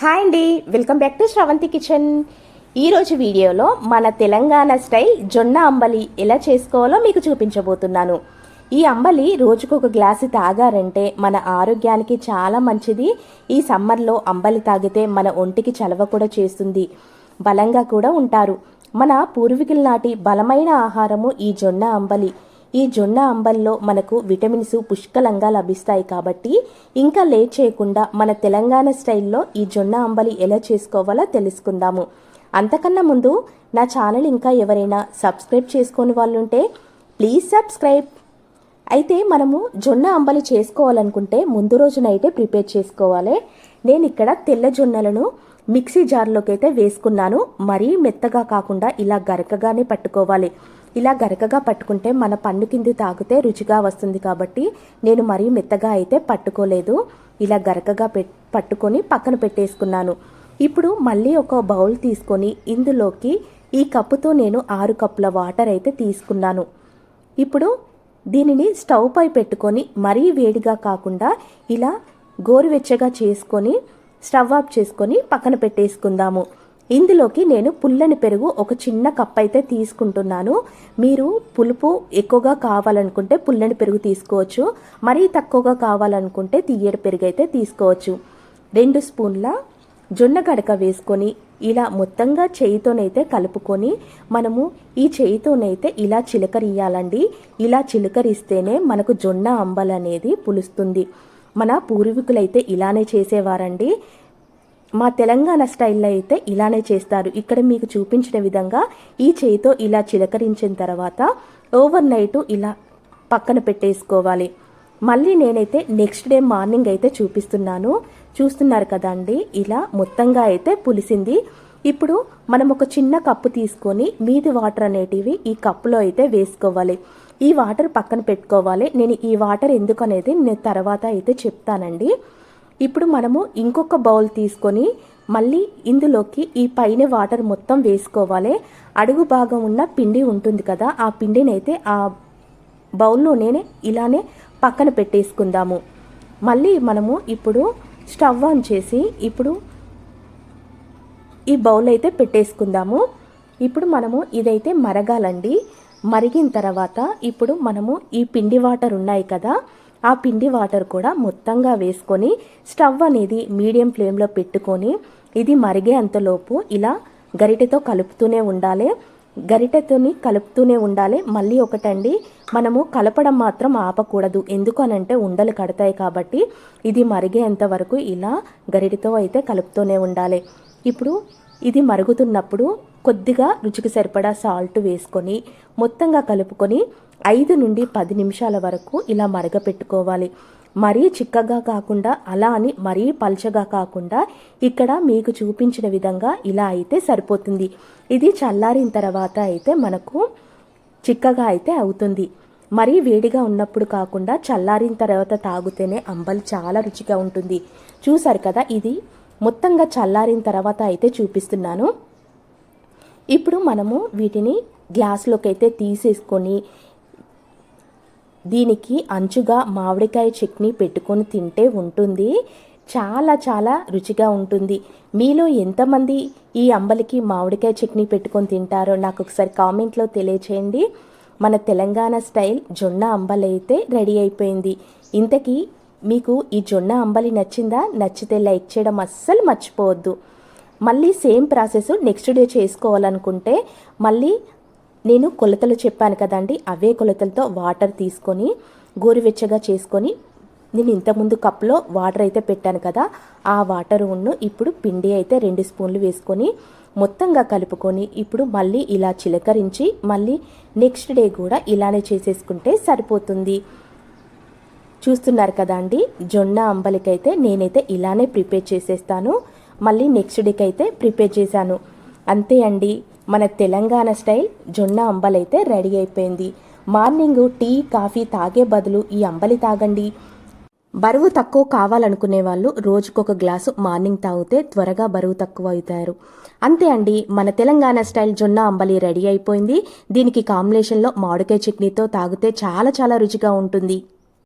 Hi అండి. Welcome back to Sravanthi kitchen. ఈరోజు వీడియోలో మన తెలంగాణ స్టైల్ జొన్న అంబలి ఎలా చేసుకోవాలో మీకు చూపించబోతున్నాను. ఈ అంబలి రోజుకు ఒక గ్లాసు తాగారంటే మన ఆరోగ్యానికి చాలా మంచిది. ఈ సమ్మర్లో అంబలి తాగితే మన ఒంటికి చలవ కూడా చేస్తుంది. బలంగా కూడా ఉంటారు. మన పూర్వీకుల నాటి బలమైన ఆహారము ఈ జొన్న అంబలి. ఈ జొన్న అంబల్లో మనకు విటమిన్స్ పుష్కలంగా లభిస్తాయి కాబట్టి ఇంకా లేట్ చేయకుండా మన తెలంగాణ స్టైల్లో ఈ జొన్న అంబలి ఎలా చేసుకోవాలో తెలుసుకుందాము. అంతకన్నా ముందు నా ఛానల్ ఇంకా ఎవరైనా సబ్స్క్రైబ్ చేసుకోని వాళ్ళు ఉంటే ప్లీజ్ సబ్స్క్రైబ్. అయితే మనము జొన్న అంబలి చేసుకోవాలనుకుంటే ముందు రోజునైతే ప్రిపేర్ చేసుకోవాలి. నేను ఇక్కడ తెల్ల జొన్నలను మిక్సీ జార్లోకి అయితే వేసుకున్నాను. మరీ మెత్తగా కాకుండా ఇలా గరకగానే పట్టుకోవాలి. ఇలా గరకగా పట్టుకుంటే మన పన్ను కింది తాగితే రుచిగా వస్తుంది కాబట్టి నేను మరీ మెత్తగా అయితే పట్టుకోలేదు. ఇలా గరకగా పెట్ పట్టుకొని పక్కన పెట్టేసుకున్నాను. ఇప్పుడు మళ్ళీ ఒక బౌల్ తీసుకొని ఇందులోకి ఈ కప్పుతో నేను ఆరు కప్పుల వాటర్ అయితే తీసుకున్నాను. ఇప్పుడు దీనిని స్టవ్ పై పెట్టుకొని మరీ వేడిగా కాకుండా ఇలా గోరువెచ్చగా చేసుకొని స్టవ్ ఆఫ్ చేసుకొని పక్కన పెట్టేసుకుందాము. ఇందులోకి నేను పుల్లని పెరుగు ఒక చిన్న కప్ అయితే తీసుకుంటున్నాను. మీరు పులుపు ఎక్కువగా కావాలనుకుంటే పుల్లని పెరుగు తీసుకోవచ్చు. మరీ తక్కువగా కావాలనుకుంటే తీయడి పెరుగు అయితే తీసుకోవచ్చు. రెండు స్పూన్ల జొన్న గడక వేసుకొని ఇలా మొత్తంగా చేయితోనైతే కలుపుకొని మనము ఈ చేయితోనైతే ఇలా చిలకరియాలండి ఇలా చిలకరిస్తేనే మనకు జొన్న అంబలనేది పులుస్తుంది. మన పూర్వీకులైతే ఇలానే చేసేవారండి. మా తెలంగాణ స్టైల్లో అయితే ఇలానే చేస్తారు. ఇక్కడ మీకు చూపించిన విధంగా ఈ చేయితో ఇలా చిలకరించిన తర్వాత ఓవర్ నైట్ ఇలా పక్కన పెట్టేసుకోవాలి. మళ్ళీ నేనైతే నెక్స్ట్ డే మార్నింగ్ అయితే చూపిస్తున్నాను. చూస్తున్నారు కదండి? ఇలా మొత్తంగా అయితే పులిసింది. ఇప్పుడు మనం ఒక చిన్న కప్పు తీసుకొని మీది వాటర్ అనేటివి ఈ కప్పులో అయితే వేసుకోవాలి. ఈ వాటర్ పక్కన పెట్టుకోవాలి. నేను ఈ వాటర్ ఎందుకు అనేది నేను తర్వాత అయితే చెప్తానండి. ఇప్పుడు మనము ఇంకొక బౌల్ తీసుకొని మళ్ళీ ఇందులోకి ఈ పైన వాటర్ మొత్తం వేసుకోవాలి. అడుగు భాగం ఉన్న పిండి ఉంటుంది కదా ఆ పిండిని అయితే ఆ బౌల్లోనే ఇలానే పక్కన పెట్టేసుకుందాము. మళ్ళీ మనము ఇప్పుడు స్టవ్ ఆన్ చేసి ఇప్పుడు ఈ బౌల్ అయితే పెట్టేసుకుందాము. ఇప్పుడు మనము ఇదైతే మరగాలండి. మరిగిన తర్వాత ఇప్పుడు మనము ఈ పిండి వాటర్ ఉన్నాయి కదా ఆ పిండి వాటర్ కూడా మొత్తంగా వేసుకొని స్టవ్ అనేది మీడియం ఫ్లేమ్లో పెట్టుకొని ఇది మరిగే అంతలోపు ఇలా గరిటెతో కలుపుతూనే ఉండాలి. గరిటెతోని కలుపుతూనే ఉండాలి. మళ్ళీ ఒకటండి మనము కలపడం మాత్రం ఆపకూడదు. ఎందుకనంటే ఉండలు కడతాయి కాబట్టి ఇది మరిగేంత వరకు ఇలా గరిటెతో అయితే కలుపుతూనే ఉండాలి. ఇప్పుడు ఇది మరుగుతున్నప్పుడు కొద్దిగా రుచికి సరిపడా సాల్ట్ వేసుకొని మొత్తంగా కలుపుకొని ఐదు నుండి పది నిమిషాల వరకు ఇలా మరగపెట్టుకోవాలి. మరీ చిక్కగా కాకుండా అలా అని మరీ పల్చగా కాకుండా ఇక్కడ మీకు చూపించిన విధంగా ఇలా అయితే సరిపోతుంది. ఇది చల్లారిన తర్వాత అయితే మనకు చిక్కగా అయితే అవుతుంది. మరీ వేడిగా ఉన్నప్పుడు కాకుండా చల్లారిన తర్వాత తాగితేనే అంబలి చాలా రుచిగా ఉంటుంది. చూసారు కదా ఇది మొత్తంగా చల్లారిన తర్వాత అయితే చూపిస్తున్నాను. ఇప్పుడు మనము వీటిని గ్లాస్లోకి అయితే తీసేసుకొని దీనికి అంచుగా మామిడికాయ చట్నీ పెట్టుకొని తింటే ఉంటుంది. చాలా చాలా రుచిగా ఉంటుంది. మీలో ఎంతమంది ఈ అంబలికి మామిడికాయ చట్నీ పెట్టుకొని తింటారో నాకు ఒకసారి కామెంట్లో తెలియచేయండి. మన తెలంగాణ స్టైల్ జొన్న అంబలి అయితే రెడీ అయిపోయింది. ఇంతకీ మీకు ఈ జొన్న అంబలి నచ్చిందా? నచ్చితే లైక్ చేయడం అస్సలు మర్చిపోవద్దు. మళ్ళీ సేమ్ ప్రాసెస్ నెక్స్ట్ డే చేసుకోవాలనుకుంటే మళ్ళీ నేను కొలతలు చెప్పాను కదండి అవే కొలతలతో వాటర్ తీసుకొని గోరువెచ్చగా చేసుకొని నేను ఇంతకుముందు కప్లో వాటర్ అయితే పెట్టాను కదా ఆ వాటర్ ఉన్ను ఇప్పుడు పిండి అయితే రెండు స్పూన్లు వేసుకొని మొత్తంగా కలుపుకొని ఇప్పుడు మళ్ళీ ఇలా చిలకరించి మళ్ళీ నెక్స్ట్ డే కూడా ఇలానే చేసేసుకుంటే సరిపోతుంది. చూస్తున్నారు కదా అండి జొన్న అంబలికైతే నేనైతే ఇలానే ప్రిపేర్ చేసేస్తాను మళ్ళీ నెక్స్ట్ డేకి అయితే ప్రిపేర్ చేశాను. అంతే అండి. మన తెలంగాణ స్టైల్ జొన్న అంబలైతే రెడీ అయిపోయింది. మార్నింగ్ టీ కాఫీ తాగే బదులు ఈ అంబలి తాగండి. బరువు తక్కువ కావాలనుకునే వాళ్ళు రోజుకొక గ్లాసు మార్నింగ్ తాగితే త్వరగా బరువు తక్కువ అవుతారు. అంతే అండి మన తెలంగాణ స్టైల్ జొన్న అంబలి రెడీ అయిపోయింది. దీనికి కాంబినేషన్లో మామిడికాయ చట్నీతో తాగితే చాలా చాలా రుచిగా ఉంటుంది.